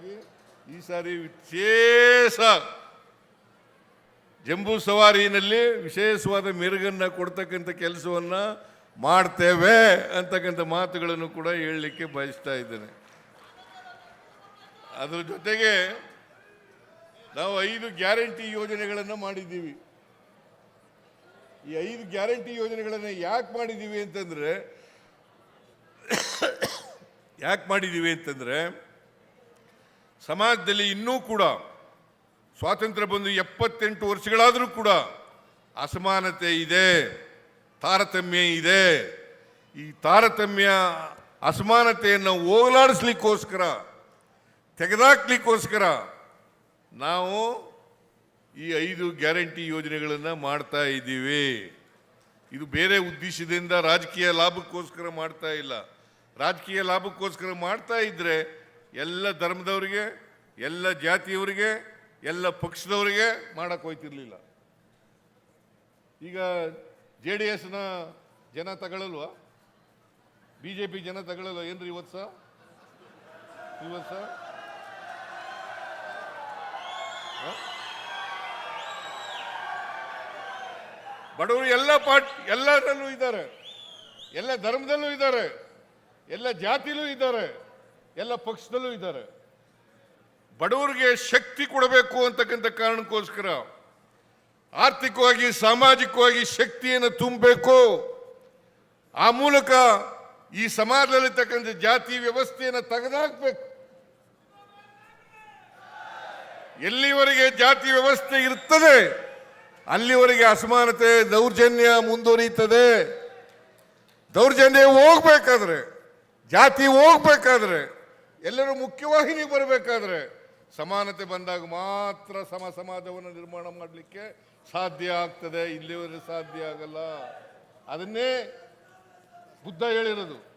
ಸಲುವಾಗಿ ಈ ಸಾರಿ ವಿಶೇಷ ಜಂಬೂ ಸವಾರಿನಲ್ಲಿ ವಿಶೇಷವಾದ ಮೆರುಗನ್ನು ಕೊಡ್ತಕ್ಕಂಥ ಕೆಲಸವನ್ನು ಮಾಡ್ತೇವೆ ಅಂತಕ್ಕಂಥ ಮಾತುಗಳನ್ನು ಕೂಡ ಹೇಳಲಿಕ್ಕೆ ಬಯಸ್ತಾ ಇದ್ದೇನೆ. ಅದರ ಜೊತೆಗೆ ನಾವು ಐದು ಗ್ಯಾರಂಟಿ ಯೋಜನೆಗಳನ್ನು ಮಾಡಿದ್ದೀವಿ. ಈ ಐದು ಗ್ಯಾರಂಟಿ ಯೋಜನೆಗಳನ್ನು ಯಾಕೆ ಮಾಡಿದ್ದೀವಿ ಅಂತಂದರೆ, ಯಾಕೆ ಮಾಡಿದ್ದೀವಿ ಅಂತಂದ್ರೆ ಸಮಾಜದಲ್ಲಿ ಇನ್ನೂ ಕೂಡ ಸ್ವಾತಂತ್ರ್ಯ ಬಂದು ಎಪ್ಪತ್ತೆಂಟು ವರ್ಷಗಳಾದರೂ ಕೂಡ ಅಸಮಾನತೆ ಇದೆ, ತಾರತಮ್ಯ ಇದೆ. ಈ ತಾರತಮ್ಯ, ಅಸಮಾನತೆಯನ್ನು ಹೋಗಲಾಡಿಸ್ಲಿಕ್ಕೋಸ್ಕರ, ತೆಗೆದಾಕ್ಲಿಕ್ಕೋಸ್ಕರ ನಾವು ಈ ಐದು ಗ್ಯಾರಂಟಿ ಯೋಜನೆಗಳನ್ನು ಮಾಡ್ತಾ ಇದ್ದೀವಿ. ಇದು ಬೇರೆ ಉದ್ದೇಶದಿಂದ ರಾಜಕೀಯ ಲಾಭಕ್ಕೋಸ್ಕರ ಮಾಡ್ತಾ ಇಲ್ಲ. ರಾಜಕೀಯ ಲಾಭಕ್ಕೋಸ್ಕರ ಮಾಡ್ತಾ ಇದ್ರೆ ಎಲ್ಲ ಧರ್ಮದವರಿಗೆ, ಎಲ್ಲ ಜಾತಿಯವರಿಗೆ, ಎಲ್ಲ ಪಕ್ಷದವರಿಗೆ ಮಾಡಕ್ಕೆ ಹೋಯ್ತಿರ್ಲಿಲ್ಲ. ಈಗ ಜೆ ಡಿ ಎಸ್ನ ಜನ ತಗೊಳ್ಳಲ್ವಾ ಬಿ ಜೆ ಪಿ ಜನ ತಗೊಳ್ಳಲ್ವ ಏನ್ರಿ ಇವತ್ತು ಸಹ ಇವತ್ತು ಸಹ ಬಡವರು ಎಲ್ಲ ಪಾರ್ಟ್ ಎಲ್ಲದರಲ್ಲೂ ಇದ್ದಾರೆ. ಎಲ್ಲ ಧರ್ಮದಲ್ಲೂ ಇದ್ದಾರೆ. ಎಲ್ಲ ಜಾತಿಲೂ ಇದ್ದಾರೆ. ಎಲ್ಲ ಪಕ್ಷದಲ್ಲೂ ಇದ್ದಾರೆ. ಬಡವರಿಗೆ ಶಕ್ತಿ ಕೊಡಬೇಕು ಅಂತಕ್ಕಂಥ ಕಾರಣಕ್ಕೋಸ್ಕರ ಆರ್ಥಿಕವಾಗಿ, ಸಾಮಾಜಿಕವಾಗಿ ಶಕ್ತಿಯನ್ನು ತುಂಬಬೇಕು. ಆ ಮೂಲಕ ಈ ಸಮಾಜದಲ್ಲಿರ್ತಕ್ಕಂಥ ಜಾತಿ ವ್ಯವಸ್ಥೆಯನ್ನು ತೆಗೆದುಹಾಕ್ಬೇಕು ಎಲ್ಲಿವರೆಗೆ ಜಾತಿ ವ್ಯವಸ್ಥೆ ಇರ್ತದೆ, ಅಲ್ಲಿವರೆಗೆ ಅಸಮಾನತೆ, ದೌರ್ಜನ್ಯ ಮುಂದುವರಿಯುತ್ತದೆ. ದೌರ್ಜನ್ಯ ಹೋಗ್ಬೇಕಾದ್ರೆ, ಜಾತಿ ಹೋಗ್ಬೇಕಾದ್ರೆ ಎಲ್ಲರೂ ಮುಖ್ಯವಾಹಿನಿಗೆ ಬರಬೇಕಾದ್ರೆ ಸಮಾನತೆ ಬಂದಾಗ ಮಾತ್ರ ಸಮ ಸಮಾಜವನ್ನು ನಿರ್ಮಾಣ ಮಾಡಲಿಕ್ಕೆ ಸಾಧ್ಯ ಆಗ್ತದೆ. ಇಲ್ಲಿವರೆಗೆ ಸಾಧ್ಯ ಆಗಲ್ಲ. ಅದನ್ನೇ ಬುದ್ಧ ಹೇಳಿರೋದು.